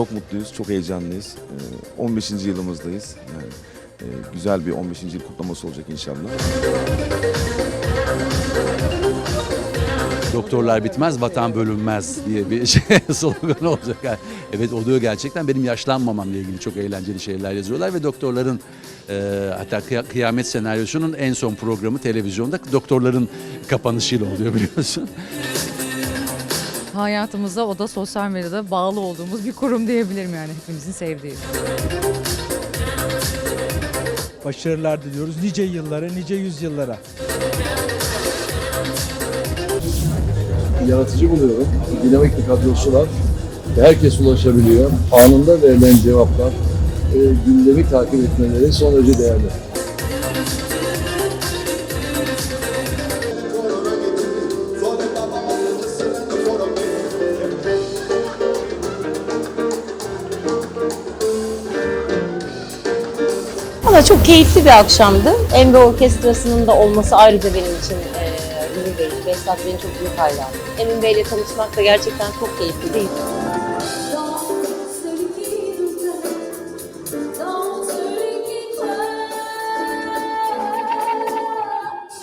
çok mutluyuz, çok heyecanlıyız. Ee, 15. yılımızdayız. Yani e, güzel bir 15. yıl kutlaması olacak inşallah. Doktorlar bitmez, vatan bölünmez diye bir şey slogan olacak. Evet oluyor gerçekten. Benim yaşlanmamamla ilgili çok eğlenceli şeyler yazıyorlar ve doktorların e, hatta kıya- kıyamet senaryosunun en son programı televizyonda doktorların kapanışıyla oluyor biliyorsun. Hayatımıza o da sosyal medyada bağlı olduğumuz bir kurum diyebilirim yani hepimizin sevdiği. Başarılar diliyoruz nice yıllara, nice yüzyıllara. yaratıcı buluyorum. Dinamik bir kadrosu var. Herkes ulaşabiliyor. Anında verilen cevaplar, e, gündemi takip etmeleri son derece değerli. Valla çok keyifli bir akşamdı. Emre Orkestrası'nın da olması ayrıca benim için e, gurur verici. Behzat benim çok büyük hayranım. Emin Bey'le tanışmak da gerçekten çok keyifli değil.